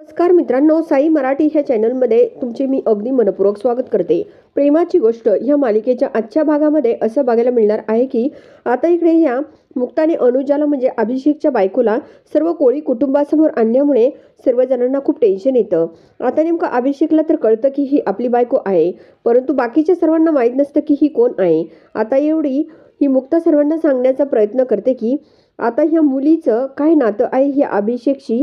नमस्कार मित्रांनो साई मराठी ह्या चॅनलमध्ये तुमचे मी अगदी मनपूर्वक स्वागत करते. प्रेमाची गोष्ट ह्या मालिकेच्या आजच्या भागामध्ये असं बघायला मिळणार आहे की आता इकडे ह्या मुक्ताने अनुजाला म्हणजे अभिषेकच्या बायकोला सर्व कोळी कुटुंबासमोर आणल्यामुळे सर्वजणांना खूप टेन्शन येतं. आता नेमकं अभिषेकला तर कळतं की ही आपली बायको आहे परंतु बाकीच्या सर्वांना माहीत नसतं की ही कोण आहे. आता एवढी ही मुक्ता सर्वांना सांगण्याचा प्रयत्न करते की आता ह्या मुलीचं काय नातं आहे ह्या अभिषेकशी?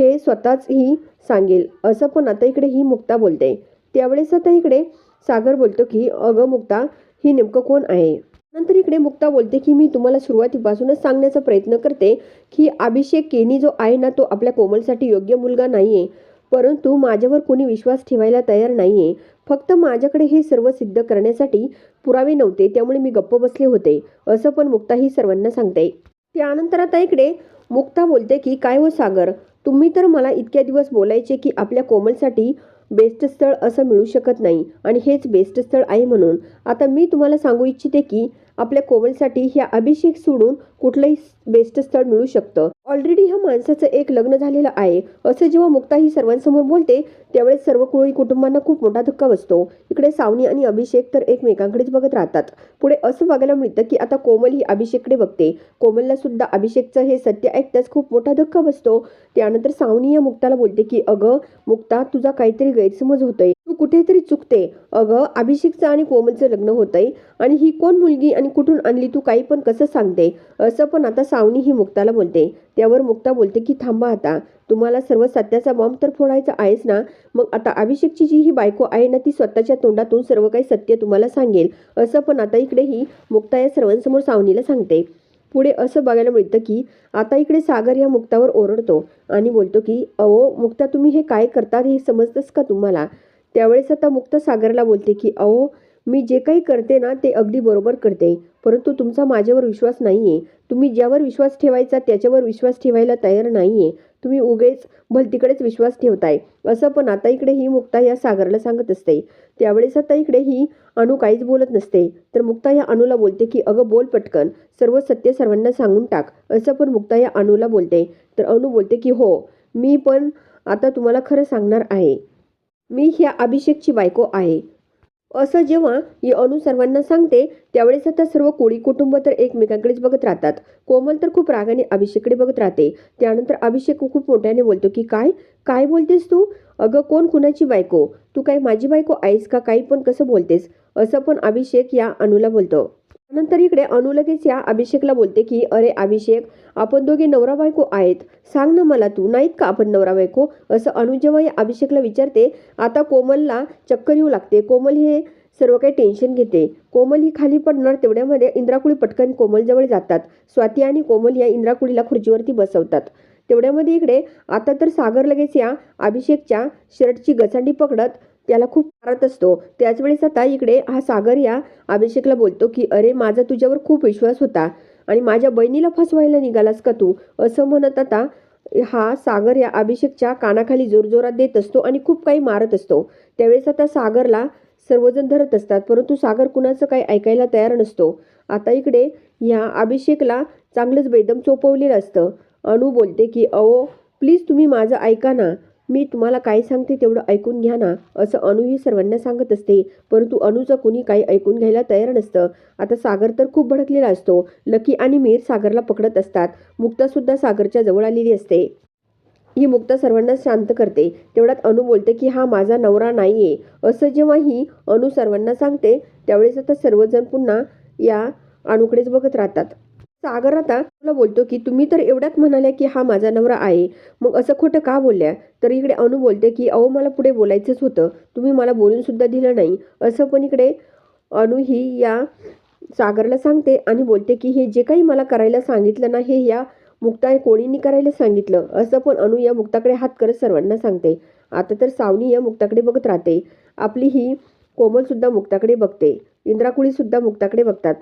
हे स्वतःच ही सांगेल. असं पण आता इकडे ही मुक्ता बोलते. त्यावेळेस आता इकडे सागर बोलतो की अगं मुक्ता ही नेमकं कोण आहे? नंतर इकडे मुक्ता बोलते की मी तुम्हाला सुरुवातीपासूनच सांगण्याचा प्रयत्न करते की अभिषेक केनी जो आहे ना तो आपल्या कोमलसाठी योग्य मुलगा नाही आहे परंतु माझ्यावर कोणी विश्वास ठेवायला तयार नाही आहे फक्त माझ्याकडे हे सर्व सिद्ध करण्यासाठी पुरावे नव्हते त्यामुळे मी गप्प बसले होते. असं पण मुक्ता ही सर्वांना सांगते. त्यानंतर आता इकडे मुक्ता बोलते की काय हो सागर? तुम्ही तर मला इतक्या दिवस बोलायचे की आपल्या कोमलसाठी बेस्ट स्थळ असं मिळू शकत नाही आणि हेच बेस्ट स्थळ आहे म्हणून. आता मी तुम्हाला सांगू इच्छिते की आपल्या कोमलसाठी ह्या अभिषेक सोडून कुठलंही बेस्ट स्थळ मिळू शकतं. ऑलरेडी ह्या माणसाचं एक लग्न झालेलं आहे. असं जेव्हा मुक्ता ही सर्वांसमोर बोलते त्यावेळेस सर्व कुळी कुटुंबांना खूप मोठा धक्का बसतो. इकडे सावनी आणि अभिषेक तर एकमेकांकडेच बघत राहतात. पुढे असं बघायला मिळतं की आता कोमल ही अभिषेककडे बघते. कोमलला सुद्धा अभिषेकचं हे सत्य ऐकताच खूप मोठा धक्का बसतो. त्यानंतर सावनी या मुक्ताला बोलते की अगं मुक्ता तुझा काहीतरी गैरसमज होतोय. कुठेतरी चुकते. अगं अभिषेकचं आणि कोमलचं लग्न होतंय आणि ही कोण मुलगी आणि कुठून आणली तू काही पण कसं सांगते? असं पण आता सावनी ही मुक्ताला बोलते. त्यावर मुक्ता बोलते की थांबा आता. तुम्हाला सर्व सत्याचा बॉम्ब तर फोडायचा आहेच ना? मग आता अभिषेकची जी ही बायको आहे ना ती स्वतःच्या तोंडातून सर्व काही सत्य तुम्हाला सांगेल. असं पण आता इकडे ही मुक्ता या सर्वांसमोर सावनीला सांगते. पुढे असं बघायला मिळतं की आता इकडे सागर या मुक्तावर ओरडतो आणि बोलतो की अहो मुक्ता तुम्ही हे काय करतात हे समजतंच का तुम्हाला? त्यावेळेस आता मुक्ता सागरला बोलते की अहो मी जे काही करते ना ते अगदी बरोबर करते. परंतु तुमचा माझ्यावर विश्वास नाही आहे तुम्ही ज्यावर विश्वास ठेवायचा त्याच्यावर विश्वास ठेवायला तयार नाही आहे तुम्ही उगेच भलतीकडेच विश्वास ठेवताय. असं पण आता इकडे ही मुक्ता या सागरला सांगत असते. त्यावेळेस आता इकडे ही अनु काहीच बोलत नसते. तर मुक्ता या अणूला बोलते की अगं बोल पटकन. सर्व सत्य सर्वांना सांगून टाक. असं पण मुक्ता या अणूला बोलते. तर अणू बोलते की हो मी पण आता तुम्हाला खरं सांगणार आहे. मी ह्या अभिषेकची बायको आहे. असं जेव्हा ही अनु सर्वांना सांगते त्यावेळेस आता सर्व कोळी कुटुंब तर एकमेकांकडेच बघत राहतात. कोमल तर खूप रागाने अभिषेककडे बघत राहते. त्यानंतर अभिषेक खूप मोठ्याने बोलतो की काय? काय बोलतेस तू? अगं कोण कुणाची बायको? तू काय माझी बायको आहेस का? काही पण कसं बोलतेस? असं पण अभिषेक या अनुला बोलतो. नंतर इकडे अनु लगेच या अभिषेकला बोलते की अरे अभिषेक आपण दोघे नवरा बायको आहेत. सांग ना मला तू नाहीत का आपण नवरा बायको? असं अनु जेव्हा या अभिषेकला विचारते आता कोमलला चक्कर येऊ लागते. कोमल हे सर्व काही टेन्शन घेते. कोमल ही खाली पडणार तेवढ्यामध्ये इंद्राकुळी पटकन कोमलजवळ जातात. स्वाती आणि कोमल या इंद्राकुळीला खुर्चीवरती बसवतात. तेवढ्यामध्ये इकडे आता तर सागर लगेच या अभिषेकच्या शर्टची गचांडी पकडत त्याला खूप मारत असतो. त्याचवेळेस आता इकडे हा सागर या अभिषेकला बोलतो की अरे माझा तुझ्यावर खूप विश्वास होता आणि माझ्या बहिणीला फसवायला निघालास का तू? असं म्हणत आता हा सागर या अभिषेकच्या कानाखाली जोरजोरात देत असतो आणि खूप काही मारत असतो. त्यावेळेस आता सागरला सर्वजण धरत असतात परंतु सागर कुणाचं काही ऐकायला तयार नसतो. आता इकडे ह्या अभिषेकला चांगलंच बेदम चोपवलेलं असतं. अणू बोलते की अहो प्लीज तुम्ही माझं ऐका ना. मी तुम्हाला काय सांगते तेवढं ऐकून घ्या ना असं अनुही सर्वांना सांगत असते. परंतु अनुचं कुणी काही ऐकून घ्यायला तयार नसतं. आता सागर तर खूप भडकलेला असतो. लकी आणि मीर सागरला पकडत असतात. मुक्तासुद्धा सागरच्या जवळ आलेली असते. ही मुक्ता सर्वांना शांत करते. तेवढ्यात अनु बोलते की हा माझा नवरा नाही आहे असं जेव्हा ही अनु सर्वांना सांगते त्यावेळेस आता सर्वजण पुन्हा या अणूकडेच बघत राहतात. सागर आता तुला बोलतो की तुम्ही तर एवढ्यात म्हणाल्या की हा माझा नवरा आहे. मग असं खोटं का बोलल्या? तर इकडे अनु बोलते की अहो मला पुढे बोलायचंच होतं. तुम्ही मला बोलून सुद्धा दिलं नाही. असं पण इकडे अनु ही या सागरला सांगते आणि बोलते की हे जे काही मला करायला सांगितलं ना हे या मुक्ता कोणीनी करायला सांगितलं? असं पण अनु या मुक्ताकडे हात करत सर्वांना सांगते. आता तर सावनी या मुक्ताकडे बघत राहते. आपली ही कोमलसुद्धा मुक्ताकडे बघते. इंद्राकुळीसुद्धा मुक्ताकडे बघतात.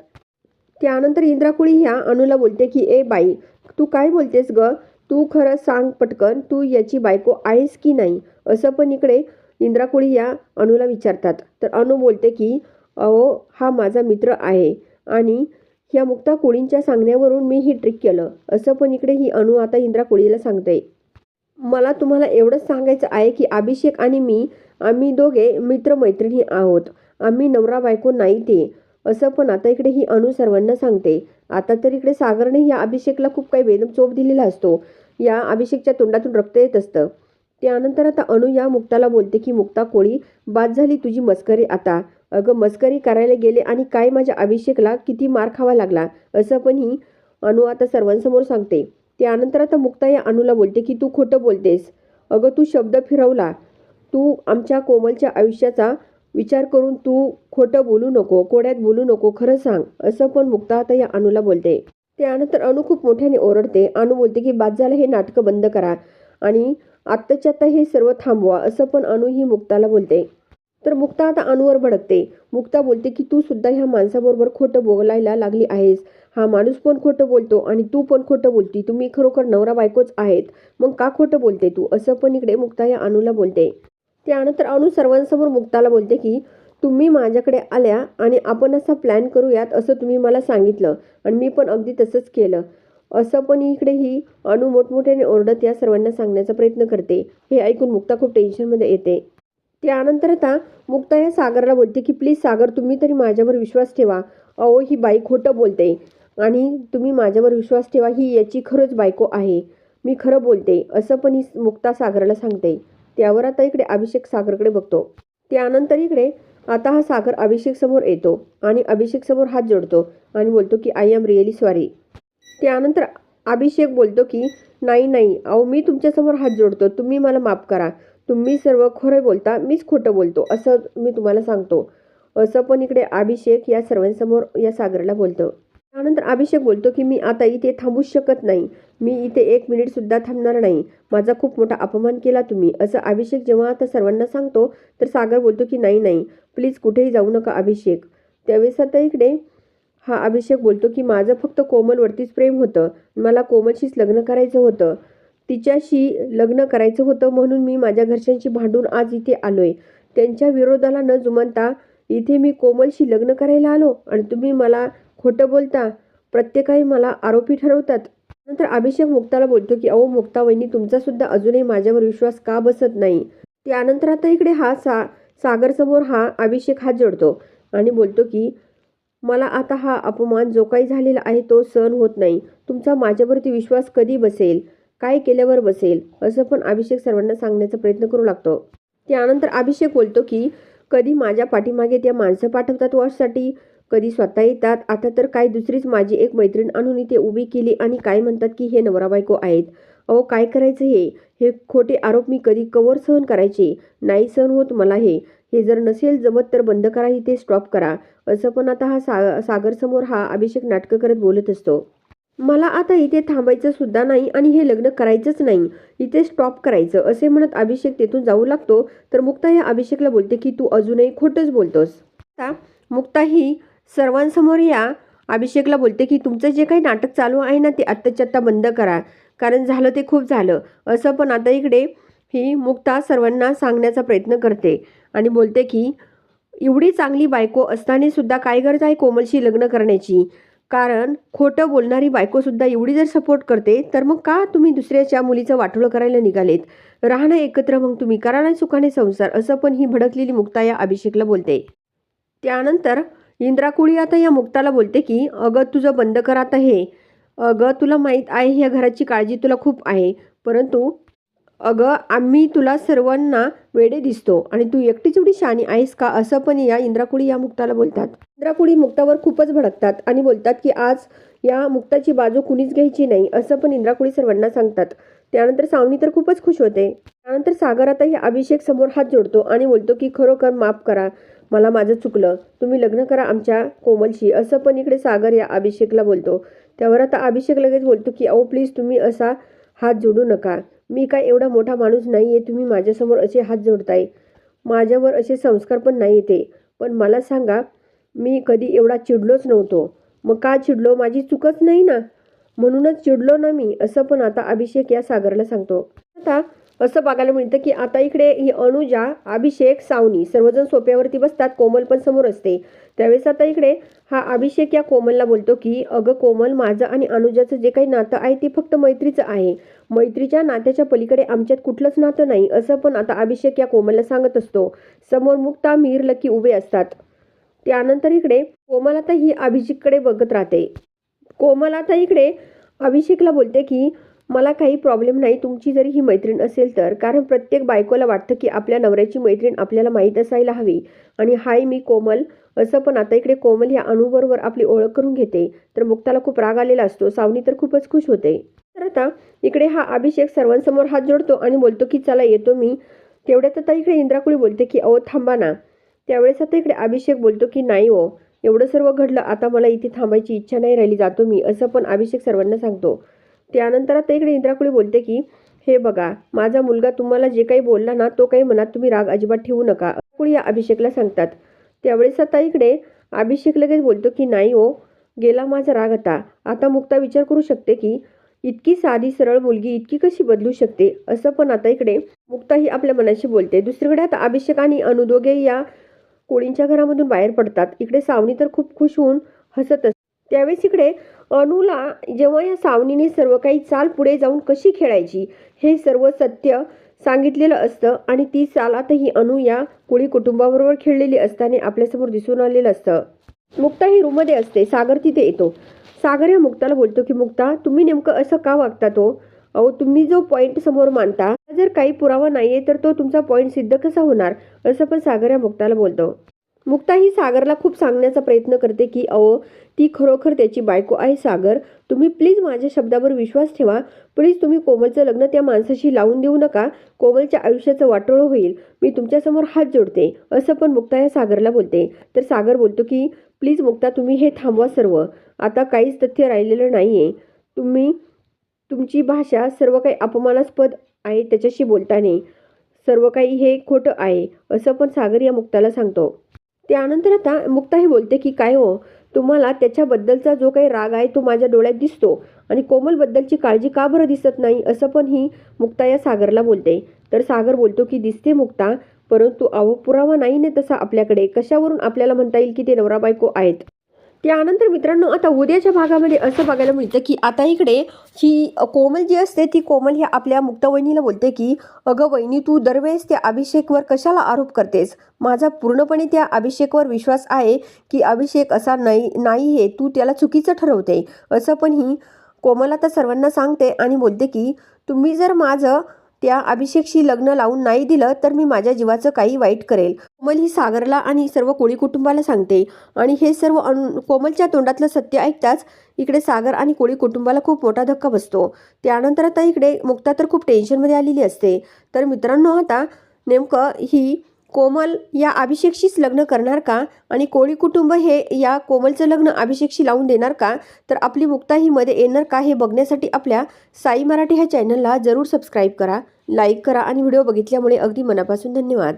त्यानंतर इंद्राकुळी ह्या अनुला बोलते की ए बाई तू काय बोलतेस ग? तू खरं सांग पटकन तू याची बायको आहेस की नाही? असं पण इकडे इंद्राकुळी या अनुला विचारतात. तर अनु बोलते की अहो हा माझा मित्र आहे आणि ह्या मुक्ता कोळींच्या सांगण्यावरून मी ही ट्रिक केलं. असं पण इकडे ही अनु आता इंद्रा कोळीला सांगते. मला तुम्हाला एवढंच सांगायचं आहे की अभिषेक आणि मी आम्ही दोघे मित्रमैत्रिणी आहोत. आम्ही नवरा बायको नाही ते. असं पण आता इकडे ही अनु सर्वांना सांगते. आता तर इकडे सागरने या अभिषेकला खूप काही वेदम चोप दिलेला असतो. या अभिषेकच्या तोंडातून रक्त येत असतं. त्यानंतर आता अनु या मुक्ताला बोलते की मुक्ता कोळी बाद झाली तुझी मस्करी आता. अगं मस्करी करायला गेले आणि काय माझ्या अभिषेकला किती मार खावा लागला? असं पण ही अनु आता सर्वांसमोर सांगते. त्यानंतर आता मुक्ता या अनुला बोलते की तू खोटं बोलतेस. अगं तू शब्द फिरवला. तू आमच्या कोमलच्या आयुष्याचा विचार करून तू खोटं बोलू नको कोड्यात बोलू नको खरं सांग असं पण मुक्ता आता या अनुला बोलते. त्यानंतर अनु खूप मोठ्याने ओरडते. अनु बोलते की बाद झालं हे नाटकं बंद करा आणि आत्ताच्या आत्ता हे सर्व थांबवा असं पण अनु ही मुक्ताला बोलते. तर मुक्ता आता अनुवर भडकते. मुक्ता बोलते की तू सुद्धा ह्या माणसाबरोबर खोटं बोलायला लागली आहेस. हा माणूस पण खोटं बोलतो आणि तू पण खोटं बोलती. तुम्ही खरोखर नवरा बायकोच आहेत. मग का खोटं बोलते तू? असं पण इकडे मुक्ता या अनुला बोलते. त्यानंतर अनु सर्वांसमोर मुक्ताला बोलते की तुम्ही माझ्याकडे आल्या आणि आपण असा प्लॅन करूयात असं तुम्ही मला सांगितलं आणि मी पण अगदी तसंच केलं. असं पण इकडे ही अनु मोठमोठ्याने ओरडत या सर्वांना सांगण्याचा प्रयत्न करते. हे ऐकून मुक्ता खूप टेन्शनमध्ये येते. त्यानंतर आता मुक्ता या सागरला बोलते की प्लीज सागर तुम्ही तरी माझ्यावर विश्वास ठेवा. अहो ही बाई खोटं बोलते आणि तुम्ही माझ्यावर विश्वास ठेवा ही याची खरंच बायको आहे. मी खरं बोलते असं पण ही मुक्ता सागरला सांगते. त्यावर आता इकडे अभिषेक सागरकडे बघतो. त्यानंतर इकडे आता हा सागर अभिषेक समोर येतो आणि अभिषेक समोर हात जोडतो आणि बोलतो की आय एम रिअली सॉरी त्यानंतर अभिषेक बोलतो की नाही नाही अहो मी तुमच्यासमोर हात जोडतो. तुम्ही मला माफ करा. तुम्ही सर्व खरं बोलता मीच खोटं बोलतो असं मी तुम्हाला सांगतो. असं पण इकडे अभिषेक या सर्वांसमोर या सागरला बोलतो. त्यानंतर अभिषेक बोलतो की मी आता इथे थांबूच शकत नाही. मी इथे एक मिनिटसुद्धा थांबणार नाही. माझा खूप मोठा अपमान केला तुम्ही. असं अभिषेक जेव्हा आता सर्वांना सांगतो तर सागर बोलतो की नाही नाही. प्लीज कुठेही जाऊ नका अभिषेक. त्यावेळेस आता इकडे हा अभिषेक बोलतो की माझं फक्त कोमलवरतीच प्रेम होतं. मला कोमलशीच लग्न करायचं होतं. तिच्याशी लग्न करायचं होतं म्हणून मी माझ्या घरच्यांशी भांडून आज इथे आलोय. त्यांच्या विरोधाला न जुमानता इथे मी कोमलशी लग्न करायला आलो आणि तुम्ही मला खोटं बोलता प्रत्येकाही मला आरोपी ठरवतात. नंतर अभिषेक मुक्ताला बोलतो की अहो मुक्ता वहिनी तुमचा सुद्धा अजूनही माझ्यावर विश्वास का बसत नाही? त्यानंतर आता इकडे हा सा सागरसमोर हा अभिषेक हात जोडतो आणि बोलतो की मला आता हा अपमान जो काही झालेला आहे तो सहन होत नाही. तुमचा माझ्यावरती विश्वास कधी बसेल? काय केल्यावर बसेल? असं पण अभिषेक सर्वांना सांगण्याचा प्रयत्न करू लागतो. त्यानंतर अभिषेक बोलतो की कधी माझ्या पाठीमागे त्या माणसं पाठवतात वॉशसाठी कधी स्वतः येतात? आता तर काय दुसरीच माझी एक मैत्रीण आणून इथे उभी केली आणि काय म्हणतात की हे नवरा बायको आहेत. अहो काय करायचं हे? हे खोटे आरोप मी कधी कवर सहन करायचे? नाही सहन होत मला हे. हे जर नसेल जमत तर बंद करा इथे स्टॉप करा. असं पण आता हा सा सागरसमोर हा अभिषेक नाटकं करत बोलत असतो. मला आता इथे थांबायचं सुद्धा नाही आणि हे लग्न करायचंच नाही. इथे स्टॉप करायचं. असे म्हणत अभिषेक तेथून जाऊ लागतो. तर मुक्ता ह्या अभिषेकला बोलते की तू अजूनही खोटंच बोलतोस. आता मुक्ता ही सर्वांसमोर या. अभिषेकला बोलते की तुमचं जे काही नाटक चालू आहे ना ते आत्ताच्या आत्ता बंद करा. कारण झालं ते खूप झालं. असं पण आता इकडे ही मुक्ता सर्वांना सांगण्याचा प्रयत्न करते आणि बोलते की एवढी चांगली बायको असताना सुद्धा काय गरज आहे कोमलशी लग्न करण्याची? कारण खोटं बोलणारी बायकोसुद्धा एवढी जर सपोर्ट करते तर मग का तुम्ही दुसऱ्याच्या मुलीचं वाटोळं करायला निघालेत? राहणं एकत्र मग तुम्ही करा सुखाने संसार असं पण ही भडकलेली मुक्ता या अभिषेकला बोलते. त्यानंतर इंद्राकुळी आता या मुक्ताला बोलते की अगं तुझं बंद कर आता हे. अगं तुला माहीत आहे ह्या घराची काळजी तुला खूप आहे. परंतु अगं आम्ही तुला सर्वांना वेडे दिसतो आणि तू एकटीच एवढी शाणी आहेस का? असं पण या इंद्राकुळी या मुक्ताला बोलतात. इंद्राकुळी मुक्तावर खूपच भडकतात आणि बोलतात की आज या मुक्ताची बाजू कुणीच घ्यायची नाही असं पण इंद्राकुळी सर्वांना सांगतात. त्यानंतर सावनी तर खूपच खुश होते. त्यानंतर सागर आता हे अभिषेक समोर हात जोडतो आणि बोलतो की खरोखर माफ करा मला माझं चुकलं. तुम्ही लग्न करा आमच्या कोमलशी. असं पण इकडे सागर या अभिषेकला बोलतो. त्यावर आता अभिषेक लगेच बोलतो की अहो प्लीज तुम्ही असा हात जोडू नका. मी काय एवढा मोठा माणूस नाही आहे तुम्ही माझ्यासमोर असे हात जोडताय. माझ्यावर असे संस्कार पण नाही येते पण मला सांगा मी कधी एवढा चिडलोच नव्हतो. मग का चिडलो? माझी चुकच नाही ना? म्हणूनच चिडलो ना मी असं पण आता अभिषेक या सागरला सांगतो. आता असं बघायला मिळतं की आता इकडे ही अनुजा अभिषेक सावनी सर्वजण सोप्यावरती बसतात कोमल पण समोर असते. त्यावेळेस आता इकडे हा अभिषेक या कोमलला बोलतो की अगं कोमल माझं आणि अनुजाचं जे काही नातं आहे ते फक्त मैत्रीचं आहे. मैत्रीच्या नात्याच्या पलीकडे आमच्यात कुठलंच नातं नाही असं पण आता अभिषेक या कोमलला सांगत असतो. समोर मुक्ता मीर लकी उभे असतात. त्यानंतर इकडे कोमल आता ही अभिषेककडे बघत राहते. कोमल आता इकडे अभिषेकला बोलते की मला काही प्रॉब्लेम नाही. तुमची जरी ही मैत्रीण असेल तर. कारण प्रत्येक बायकोला वाटतं की आपल्या नवऱ्याची मैत्रीण आपल्याला माहीत असायला हवी. आणि हाय मी कोमल. असं पण आता इकडे कोमल ह्या अणूबरोबर आपली ओळख करून घेते. तर मुक्ताला खूप राग आलेला असतो. सावनी तर खूपच खुश होते. तर आता इकडे हा अभिषेक सर्वांसमोर हात जोडतो आणि बोलतो की चला येतो मी. तेवढ्यात आता इकडे इंद्राकुळी बोलते की अहो थांबा ना. त्यावेळेस आता इकडे अभिषेक बोलतो की नाही हो. एवढं सर्व घडलं. आता मला इथे थांबायची इच्छा नाही राहिली. जातो मी. असं पण अभिषेक सर्वांना सांगतो. त्यानंतर आता इकडे इंद्राकुळी बोलते की हे बघा माझा मुलगा तुम्हाला जे काही बोलला ना तो काही मनात तुम्ही राग अजिबात ठेवू नका. कुळी या अभिषेकला सांगतात. त्यावेळेस आता इकडे अभिषेक लगेच बोलतो की नाही हो गेला माझा राग आता. आता मुक्ता विचार करू शकते की इतकी साधी सरळ मुलगी इतकी कशी बदलू शकते? असं पण आता इकडे मुक्ता ही आपल्या मनाशी बोलते. दुसरीकडे आता अभिषेक आणि अनुदोगे या कोळींच्या घरामधून बाहेर पडतात. इकडे सावनी तर खूप खुश होऊन हसत असते. त्यावेळेस इकडे अनुला जेव्हा या सावनीने सर्व काही चाल पुढे जाऊन कशी खेळायची हे सर्व सत्य सांगितलेलं असतं आणि ती चाल आताही अनु या कोळी कुटुंबाबरोबर खेळलेली असताना आपल्यासमोर दिसून आलेलं असतं. मुक्ता ही रूममध्ये असते. सागर तिथे येतो. सागर या मुक्ताला बोलतो की मुक्ता तुम्ही नेमकं असं का वागता तो? अहो तुम्ही जो पॉईंट समोर मानता जर काही पुरावा नाहीये तर तो तुमचा पॉईंट सिद्ध कसा होणार? असं पण सागर या मुक्ताला बोलतो. मुक्ता ही सागरला खूप सांगण्याचा प्रयत्न करते की अहो ती खरोखर त्याची बायको आहे सागर. तुम्ही प्लीज माझ्या शब्दावर विश्वास ठेवा. प्लीज तुम्ही कोमलचं लग्न त्या माणसाशी लावून देऊ नका. कोमलच्या आयुष्याचं वाटोळं होईल. मी तुमच्यासमोर हात जोडते. असं पण मुक्ता या सागरला बोलते. तर सागर बोलतो की प्लीज मुक्ता तुम्ही हे थांबवा सर्व. आता काहीच तथ्य राहिलेलं नाही आहे तुम्ही तुमची भाषा सर्व काही अपमानास्पद आहे त्याच्याशी बोलताना. सर्व काही हे खोटं आहे. असं पण सागर या मुक्ताला सांगतो. त्यानंतर आता मुक्ता हे बोलते की काय हो तुम्हाला त्याच्याबद्दलचा जो काही राग आहे तो माझ्या डोळ्यात दिसतो आणि कोमलबद्दलची काळजी का बरं दिसत नाही? असं पण ही मुक्ता या सागरला बोलते. तर सागर बोलतो की दिसते मुक्ता परंतु अहो पुरावा नाही ना तसा आपल्याकडे. कशावरून आपल्याला म्हणता येईल की ते नवरा बायको आहेत? त्यानंतर मित्रांनो आता उद्याच्या भागामध्ये असं बघायला मिळतं की आता इकडे ही कोमल जी असते ती कोमल ही आपल्या मुक्ता वहिनीला बोलते की अगं वहिनी तू दरवेळेस त्या अभिषेकवर कशाला आरोप करतेस? माझा पूर्णपणे त्या अभिषेकवर विश्वास आहे की अभिषेक असा नाही नाही हे तू त्याला चुकीचं ठरवते. असं पण ही कोमल आता सर्वांना सांगते आणि बोलते की तुम्ही जर माझं त्या अभिषेकशी लग्न लावून नाही दिलं तर मी माझ्या जीवाचं काही वाईट करेल. कोमल ही सागरला आणि सर्व कोळी कुटुंबाला सांगते. आणि हे सर्व अनु कोमलच्या तोंडातलं सत्य ऐकताच इकडे सागर आणि कोळी कुटुंबाला खूप मोठा धक्का बसतो. त्यानंतर आता इकडे मुक्ता तर खूप टेन्शनमध्ये आलेली असते. तर मित्रांनो आता नेमकं ही कोमल या अभिषेकशीच लग्न करणार का? आणि कोळी कुटुंब हे या कोमलचं लग्न अभिषेकशी लावून देणार का? तर आपली मुक्ताहीमध्ये मध्ये येणार का हे बघण्यासाठी आपल्या साई मराठी ह्या चॅनलला जरूर सबस्क्राईब करा लाईक करा आणि व्हिडिओ बघितल्यामुळे अगदी मनापासून धन्यवाद.